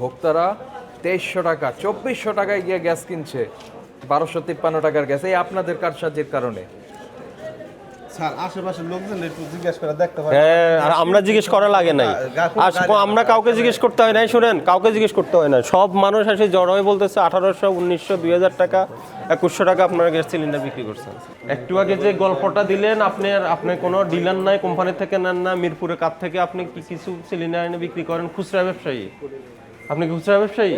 ভোক্তারা তেইশশো টাকা চব্বিশশো টাকায় গিয়ে গ্যাস কিনছে। বারোশো তিপ্পান্ন টাকার গ্যাস। এই আপনাদের কারসাজির কারণে। হয় আমরা জিজ্ঞেস করা লাগে নাই। আমরা কাউকে জিজ্ঞেস করতে হয় নাই শুনেন কাউকে জিজ্ঞেস করতে হয় না সব মানুষ এসে জড় হয়ে বলতেছে আঠারোশো উনিশশো দুই হাজার টাকা একুশশো টাকা আপনারা গ্যাস সিলিন্ডার বিক্রি করছেন। একটু আগে যে গল্পটা দিলেন আপনার আপনি কোনো ডিলার নাই কোম্পানি থেকে নেন না মিরপুরের কাছ থেকে আপনি কিছু সিলিন্ডার এনে বিক্রি করেন? খুচরা ব্যবসায়ী। আপনি খুচরা ব্যবসায়ী?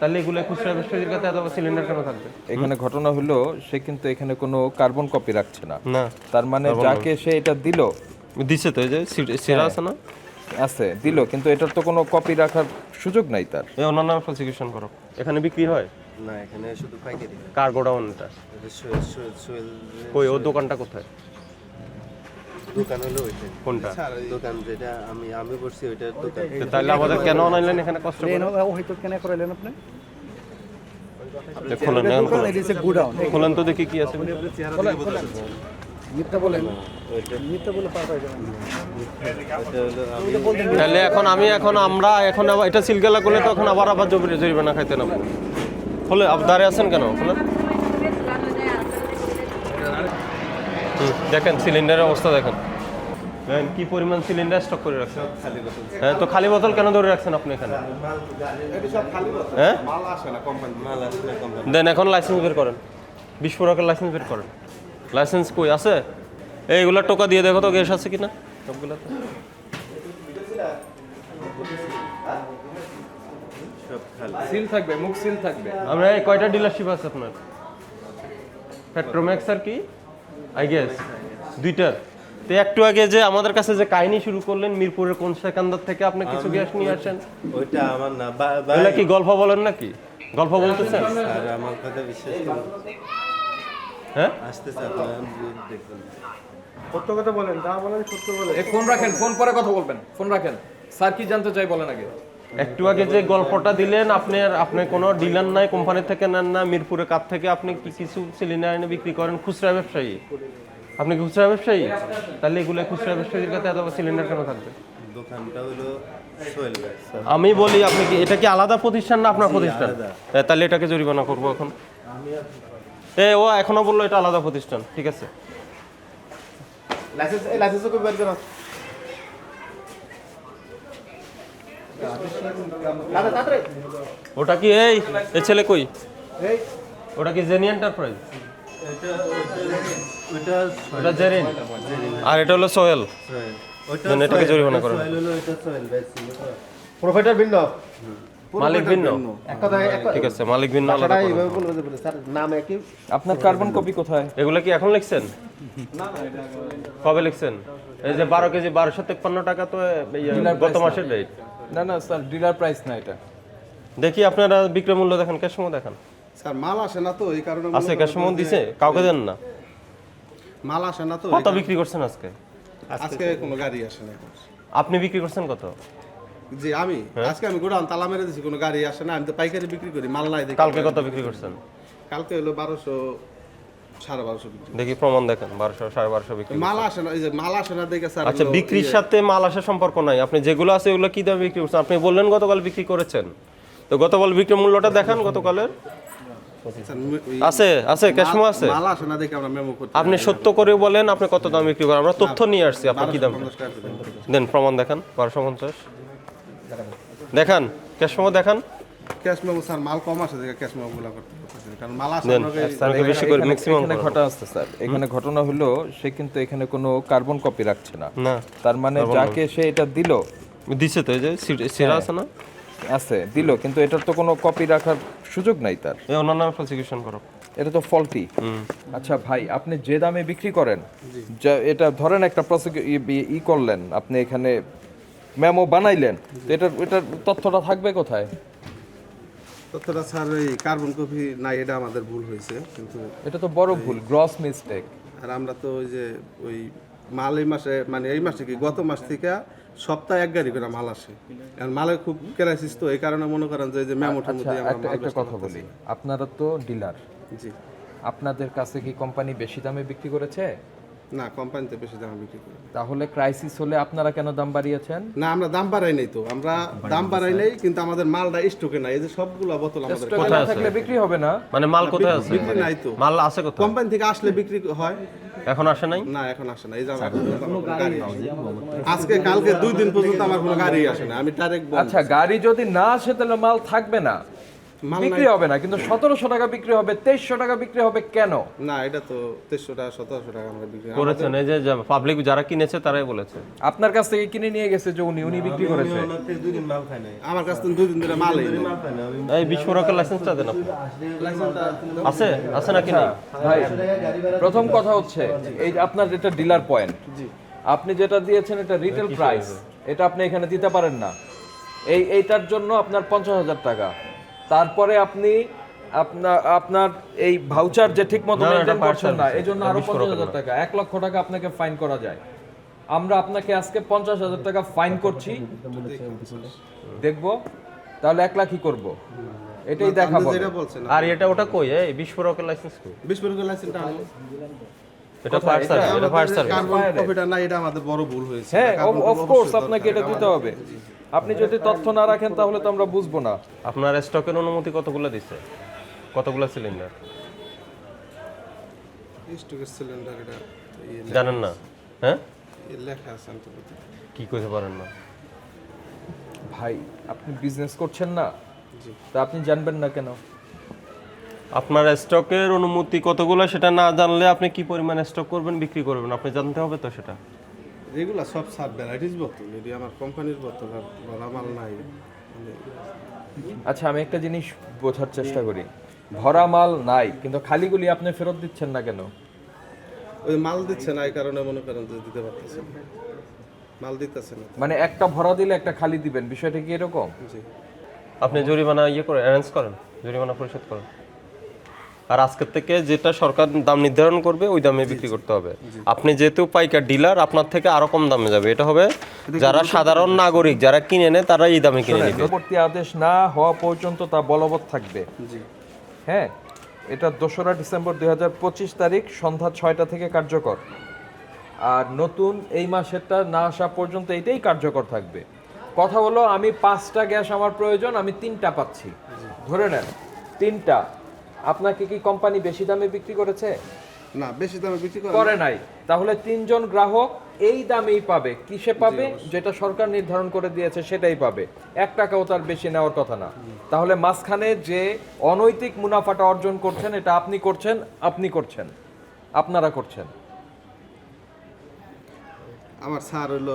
তাহলে এগুলো খুচরা ব্যবসায়ীর কাছে এত সিলিন্ডার কেন থাকবে? এখানে ঘটনা হলো সে কিন্তু এখানে কোনো কার্বন কপি রাখছে না। না তার মানে যাকে সে এটা দিল। দিছে তো এই যে সেরা আছে না? আছে দিল কিন্তু এটার তো কোনো কপি রাখার সুযোগ নাই তার। এই ওনার নামে প্রসিকিউশন করো। এখানে বিক্রি হয়? না এখানে শুধু পাইকারি কার গোডাউন এটা এটা সোয়েল সোয়েল সোয়েল কই ওর দোকানটা কোথায়? দোকান হলো ওইটা। কোনটা? দোকান যেটা আমি আমি বসছি ওইটার দোকান। তাহলে আমাদের কেন আনাইলেন এখানে কষ্ট করে? হয়তো কেন করাইলেন আপনি? খোলেন খোলেন। তো দেখি কি আছে। হয়ে তাহলে এখন আমি এখন আমরা এখন আবার এটা সিলগালা করলে তো এখন আবার আবার জরি জরিমানা খাইতে না খোলে দাঁড়িয়ে আছেন কেন? খোলেন দেখেন সিলিন্ডারের অবস্থা দেখেন। কি পরিমাণ সিলিন্ডার স্টক করে রাখছেন? হ্যাঁ তো খালি বোতল কেন ধরে রাখছেন আপনি এখানে? হ্যাঁ মাল আসে না কোম্পানি মাল আসে না কোম্পানি দেন এখন লাইসেন্স বের করেন। বিস্ফোরকের লাইসেন্স বের করেন। লাইসেন্স কই? আছে? এইগুলা টোকা দিয়ে দেখো তো গ্যাস আছে কিনা? সবগুলাতে। সিল থাকবে মুখ সিল থাকবে। আমরা এই কয়টা ডিলারশিপ আছে আপনার? পেট্রোম্যাক্স আর কি? আই গেস দুইটার? তো একটু আগে যে আমাদের কাছে যে কাহিনী শুরু করলেন মিরপুরের কোন সেকান্দার থেকে আপনি কিছু গ্যাস নিয়ে আসেন? ওইটা আমার না বা- বা- কি গল্প বলেন নাকি? গল্প বলতেছেন? আর আমার কথা বিশ্বাস করুন। হ্যাঁ? আসতেছে আপনারা দেখুন। সত্য কথা বলেন যা বলেন সত্য বলেন। এ ফোন রাখেন ফোন পরে কথা বলবেন ফোন রাখেন। স্যার কি জানতে চাই বলেন আগে। একটু আগে যে গল্পটা দিলেন আপনার আপনি কোনো ডিলার নাই কোম্পানি থেকে নেন না মিরপুরের কাছ থেকে আপনি কি কিছু সিলিন্ডার এনে বিক্রি করেন খুচরা ব্যবসায়ী? আপনি খুচরা ব্যবসায়ী? তাহলে এগুলো খুচরা ব্যবসায়ীর কাছে এত সিলিন্ডার কেন থাকবে? দোকানটা হলো আমি বলি আপনি কি এটা কি আলাদা প্রতিষ্ঠান না আপনার প্রতিষ্ঠান? তাহলে এটাকে জরিমানা করব এখন। এ ও এখনও বলল এটা আলাদা প্রতিষ্ঠান ঠিক আছে। লাইসেন্স এই লাইসেন্স কপি বের করো ওটা কি এই? এ ছেলে কই? ওটা কি জেনি এন্টারপ্রাইজ এটা ওটা জেরিন। আর এটা হলো সোহেল। সোহেল। ওইটা এটাকে জরিমানা করুন। সোহেল হলো এটা সোহেল ভাই ছিল প্রোফাইটার ভিন্ন? মালিক ভিন্ন। এক কথা এক ঠিক আছে মালিক ভিন্ন আলাদা নাম একই। আপনার কার্বন কপি কোথায়? এগুলো কি এখন লিখছেন? কবে লিখছেন? এই যে বারো কেজি বারোশো তেপ্পান্ন টাকা তো গত মাসের রেট না না স্যার ডিলার প্রাইস না এটা। দেখি আপনারা বিক্রয় মূল্য দেখেন ক্যাশ মূল্য দেখেন। স্যার মাল আসে না তো এই কারণে আছে ক্যাশ দিছে কাউকে দেন না। মাল আসে না তো কত বিক্রি করছেন আজকে? আজকে কোনো গাড়ি আসে না আপনি বিক্রি করছেন কত? জি আমি? আজকে আমি গোডাউন তালা মেরে দিছি কোনো গাড়ি আসে না আমি তো পাইকারি বিক্রি করি মাল নাই দেখি। কালকে কত বিক্রি করছেন? কালকে হলো বারোশো সাড়ে বারোশো বিক্রি। দেখি প্রমাণ দেখেন বারোশো সাড়ে বারোশো বিক্রি মাল আসে না এই যে মাল আসে না দেখে স্যার আচ্ছা বিক্রির ইয়ে- সাথে মাল আসার সম্পর্ক নাই। আপনি যেগুলো আছে ওগুলো কি দামে বিক্রি করছেন? আপনি বললেন গতকাল বিক্রি করেছেন। তো গতকাল বিক্রি মূল্যটা দেখান গতকালের। আছে আছে ক্যাশ মো আছে। মাল আসে না দেখে আমরা মেমো করতে আপনি সত্য করে বলেন আপনি কত দাম বিক্রি করেন? আমরা তথ্য নিয়ে আসছি আপনি কি দাম দেন। প্রমাণ দেখান বারোশো পঞ্চাশ। দেখান ক্যাশ মো দেখান। ক্যাশ মেমো স্যার মাল কম আসে দেখে ক্যাশ মেমো গুলা করতে করতেছি। কারণ মাল আসে দেন না দেখে- স্যারকে বেশি করে ম্যাক্সিমাম ঘটনা আসছে স্যার। এখানে ঘটনা হলো সে কিন্তু এখানে কোনো কার্বন কপি রাখছে না। না তার মানে যাকে সে এটা দিল দিছে তো এই যে সেরা আছে না? আছে দিল কিন্তু এটার তো কোনো কপি রাখার সুযোগ নাই তার। এই ওনার নামে প্রসিকিউশন করো। এটা তো ফল্টি আচ্ছা ভাই আপনি যে দামে বিক্রি করেন যা এটা ধরেন একটা ই করলেন আপনি এখানে মেমো বানাইলেন তো এটার এটার তথ্যটা থাকবে কোথায়? ততটা স্যার এই কার্বন কপি নাই এটা আমাদের ভুল হয়েছে কিন্তু এটা তো বড় ভুল গ্রস মিস্টেক আর আমরা তো ওই যে ওই মাল এই মাসে মানে এই মাসে কি গত মাস থেকে সপ্তাহে এক গাড়ি করে মাল আসে। আর মালের খুব ক্রাইসিস তো এই কারণে মনে করেন যে এই যে মেমো টেমো আচ্ছা আমরা একটা একটা কথা বলি। আপনারা তো ডিলার জি। আপনাদের কাছে কি কোম্পানি বেশি দামে বিক্রি করেছে? না কোম্পানিতে বেশি দাম বিক্রি করি। তাহলে ক্রাইসিস হলে আপনারা কেন দাম বাড়িয়েছেন? না আমরা দাম বাড়াই নাই তো। আমরা দাম বাড়াই নাই কিন্তু আমাদের মালটা স্টকে নাই। এই যে সবগুলো বোতল আমাদের স্টকে না থাকলে বিক্রি হবে না। মানে মাল কোথায় আছে? বিক্রি নাই তো। মাল আছে কোথায়? কোম্পানি থেকে আসলে বিক্রি হয়। এখন আসে নাই? না এখন আসে না এই যে আমার কোনো গাড়ি আজকে কালকে দুই দিন পর্যন্ত আমার কোনো গাড়ি আসে না আমি ডাইরেক্ট আচ্ছা গাড়ি যদি না আসে তাহলে মাল থাকবে না। বিক্রি হবে না কিন্তু সতেরোশো টাকা বিক্রি হবে তেইশশো টাকা বিক্রি হবে কেন? না এটা তো তেইশশো টাকা সতেরোশো টাকা আমরা বিক্রি করেছেন এই যে পাবলিক যারা কিনেছে তারাই বলেছে। আপনার কাছ থেকে কিনে নিয়ে গেছে যে উনি উনি বিক্রি করেছে। আমার কাছ থেকে দুই দিন ধরে মাল এই বিস্ফোরকের লাইসেন্সটা দেন আপনি। আছে? আছে নাকি নেই? ভাই প্রথম কথা হচ্ছে এই আপনার যেটা ডিলার পয়েন্ট আপনি যেটা দিয়েছেন এটা রিটেল প্রাইস এটা আপনি এখানে দিতে পারেন না। এই এইটার জন্য আপনার পঞ্চাশ হাজার টাকা। তারপরে আপনি আপনার আপনার এই ভাউচার যে ঠিক মতো এটা মেনটেন করছেন না এই জন্য আরও পঞ্চাশ হাজার টাকা এক লক্ষ টাকা আপনাকে ফাইন করা যায়। আমরা আপনাকে আজকে পঞ্চাশ হাজার টাকা ফাইন করছি। দেখব তাহলে এক লাখই করব। এটাই দেখাবো আর এটা ওটা কই এই বিস্ফোরকের লাইসেন্স কই? বিস্ফোরকের লাইসেন্সটা এটা ফায়ার সার্ভিস এটা ফায়ার সার্ভিস কপিটা না এটা আমাদের বড় ভুল হয়েছে। হ্যাঁ অফ কোর্স আপনাকে এটা দিতে হবে। আপনি যদি তথ্য না রাখেন তাহলে তো আমরা বুঝব না। আপনার স্টকের অনুমতি কতগুলো দিছে? কতগুলো সিলিন্ডার? স্টকের সিলিন্ডার এটা ইয়ে জানেন না? হ্যাঁ? ইয়ে লেখা আছে কি কইতে পারেন না? ভাই আপনি বিজনেস করছেন না? তা আপনি জানবেন না কেন? আপনার স্টকের অনুমতি কতগুলো সেটা না জানলে আপনি কি পরিমাণ স্টক করবেন বিক্রি করবেন? আপনি জানতে হবে তো সেটা। এগুলা সব সাব ভ্যারাইটিস বোতল এটি আমার কোম্পানির বোতল আর বড় মাল নাই মানে আচ্ছা আমি একটা জিনিস বোঝার চেষ্টা করি। ভরা মাল নাই কিন্তু খালিগুলি আপনি ফেরত দিচ্ছেন না কেন? ওই মাল দিচ্ছে না এই কারণে মনে করেন যে দিতে পারতেছে না। মাল দিতেছে না। মানে একটা ভরা দিলে একটা খালি দিবেন বিষয়টা কি এরকম? জি। আপনি জরিমানা ইয়ে করে অ্যারেঞ্জ করেন জরিমানা পরিশোধ করেন। আর আজকের থেকে যেটা সরকার দাম নির্ধারণ করবে ওই দামে বিক্রি করতে হবে। আপনি যেহেতু পাইকার ডিলার আপনার থেকে আরও কম দামে যাবে। এটা হবে যারা সাধারণ নাগরিক যারা কিনে নেয় তারা এই দামে কিনে নেবে। পরবর্তী আদেশ না হওয়া পর্যন্ত তা বলবৎ থাকবে। হ্যাঁ এটা দোসরা ডিসেম্বর দুই হাজার পঁচিশ তারিখ সন্ধ্যা ছয়টা থেকে কার্যকর। আর নতুন এই মাসেরটা না আসা পর্যন্ত এটাই কার্যকর থাকবে। কথা হলো আমি পাঁচটা গ্যাস আমার প্রয়োজন আমি তিনটা পাচ্ছি। ধরে নেন তিনটা। আপনাকে কি কোম্পানি বেশি দামে বিক্রি করেছে? না বেশি দামে বিক্রি করে নাই। তাহলে তিনজন গ্রাহক এই দামেই পাবে। কিসে পাবে? যেটা সরকার নির্ধারণ করে দিয়েছে সেটাই পাবে। এক টাকাও তার বেশি নেওয়ার কথা না। তাহলে মাঝখানে যে অনৈতিক মুনাফাটা অর্জন করছেন এটা আপনি করছেন আপনি করছেন। আপনারা করছেন। আমার স্যার হইল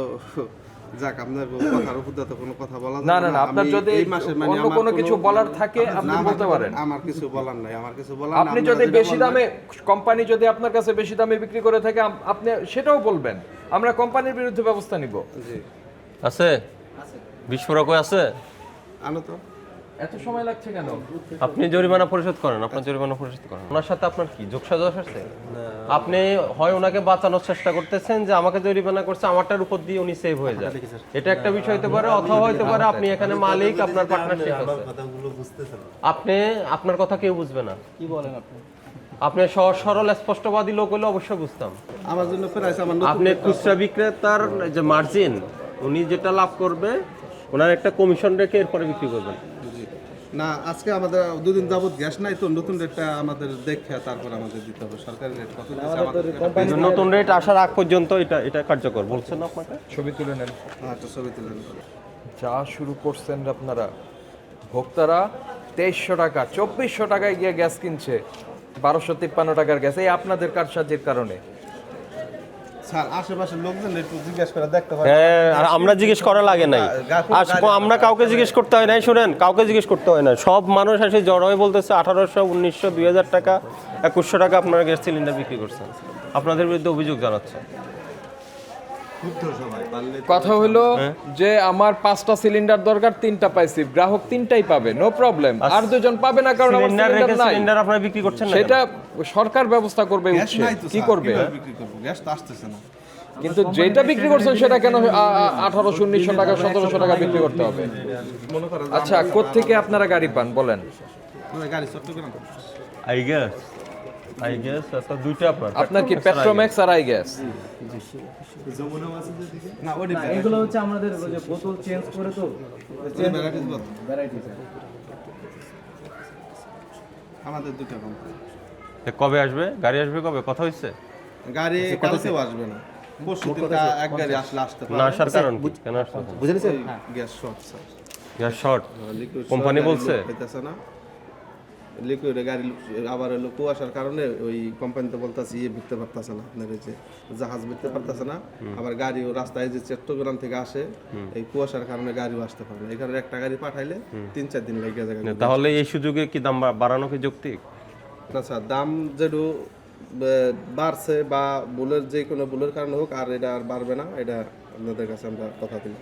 যাক আপনার কথার উপর তো কোনো কথা বলা না, যাবে না, না, আপনার যদি এই মাসে মানে অন্য কোনো কিছু বলার থাকে আপনি বলতে পারেন। আমার কিছু বলার নাই আমার কিছু বলার আপনি যদি বেশি দামে কোম্পানি যদি আপনার কাছে বেশি দামে বিক্রি করে থাকে আপনি সেটাও বলবেন। আমরা কোম্পানির বিরুদ্ধে ব্যবস্থা নিব। জি। আছে? বিস্ফোরক আছে? আনো তো। এত সময় লাগছে কেন? আপনি জরিমানা পরিশোধ করেন আপনার জরিমানা পরিশোধ করেন। ওনার সাথে আপনার কি যোগসাজশ আছে? আপনি হয় ওনাকে বাঁচানোর চেষ্টা করতেছেন যে আমাকে জরিমানা করছে আমারটার উপর দিয়ে উনি সেভ হয়ে যায় এটা একটা বিষয় হতে পারে অথবা হতে পারে আপনি এখানে মালিক আপনার পার্টনারশিপ আছে। আপনি আপনার কথা কেউ বুঝবে না। কি বলেন আপনি? আপনি সহজ সরল স্পষ্টবাদী লোক হলে অবশ্যই বুঝতাম। আমার জন্য প্রাইস আমার আপনি খুচরা বিক্রেতার যে মার্জিন উনি যেটা লাভ করবে ওনার একটা কমিশন রেখে এরপরে বিক্রি করবেন। না আজকে আমাদের দুদিন যাবত গ্যাস নাই তো নতুন রেটটা আমাদের দেখে তারপর আমাদের দিতে হবে। সরকারি রেট কত নতুন রেট আসার আগ পর্যন্ত এটা এটা কার্যকর বলছেন না আপনাকে? ছবি তুলে নেন। আচ্ছা ছবি তুলে নেন। যা শুরু করছেন আপনারা। ভোক্তারা তেইশশো টাকা চব্বিশশো টাকায় গিয়ে গ্যাস কিনছে। বারোশো তিপ্পান্ন টাকার গ্যাস। এই আপনাদের কারসাজির কারণে। স্যার আশেপাশের লোকজন একটু জিজ্ঞেস করে দেখতে হয় হ্যাঁ আর আমরা জিজ্ঞেস করা লাগে নাই। আর আমরা কাউকে জিজ্ঞেস করতে হয় নাই শুনেন কাউকে জিজ্ঞেস করতে হয় না সব মানুষ এসে জড় হয়ে বলতেছে আঠারোশো উনিশশো দুই হাজার টাকা একুশশো টাকা আপনারা গ্যাস সিলিন্ডার বিক্রি করছেন। আপনাদের বিরুদ্ধে অভিযোগ জানাচ্ছে কথা হলো যে আমার পাঁচটা সিলিন্ডার দরকার তিনটা পাইছি। গ্রাহক তিনটাই পাবে নো প্রবলেম আর দুজন পাবে না কারণ আমার সিলিন্ডার নাই। সিলিন্ডার আপনারা বিক্রি করছেন না সেটা সরকার ব্যবস্থা করবে কি করবে? বিক্রি করব? গ্যাস তো আসতেছে না। কিন্তু যেটা বিক্রি করছেন সেটা কেন আঠারোশো উনিশশো টাকা সতেরোশো টাকা বিক্রি করতে হবে। মনে আচ্ছা কোত্থেকে আপনারা গাড়ি পান? বলেন। গাড়ি চট্টগ্রাম। আই গ্যাস আই দুইটা আপনার আপনার কি পেট্রোম্যাক্স আর আই গ্যাস না ওটি এগুলো হচ্ছে আমাদের যে বোতল চেঞ্জ করে তো। ভ্যারাইটিস বল। ভ্যারাইটিস আমাদের দুটো কোম্পানি কবে আসবে? গাড়ি আসবে কবে? কথা হচ্ছে গাড়ি কালকেও আসবে না। এক গাড়ি আসলে আসতে না আসার কারণ কেন আসছে বুঝে নিছেন gas short sir gas short company বলছে? না। লিকুইড গাড়ি আবার হলো কুয়াশার কারণে ওই কোম্পানিতে বলতেছে ইয়ে বিকতে পারতেছে না। আপনার যে জাহাজ বিকতে পারতেছে না। আবার গাড়িও রাস্তায় যে চট্টগ্রাম থেকে আসে এই কুয়াশার কারণে গাড়িও আসতে পারে না। এখানে একটা গাড়ি পাঠাইলে তিন চার দিন লেগে যায়। তাহলে এই সুযোগে কি দাম বাড়ানো কি যৌক্তিক? না স্যার দাম যেটু বাড়ছে বা বুলের যে কোনো বুলের কারণে হোক আর এটা আর বাড়বে না এটা আপনাদের কাছে আমরা কথা দিলাম।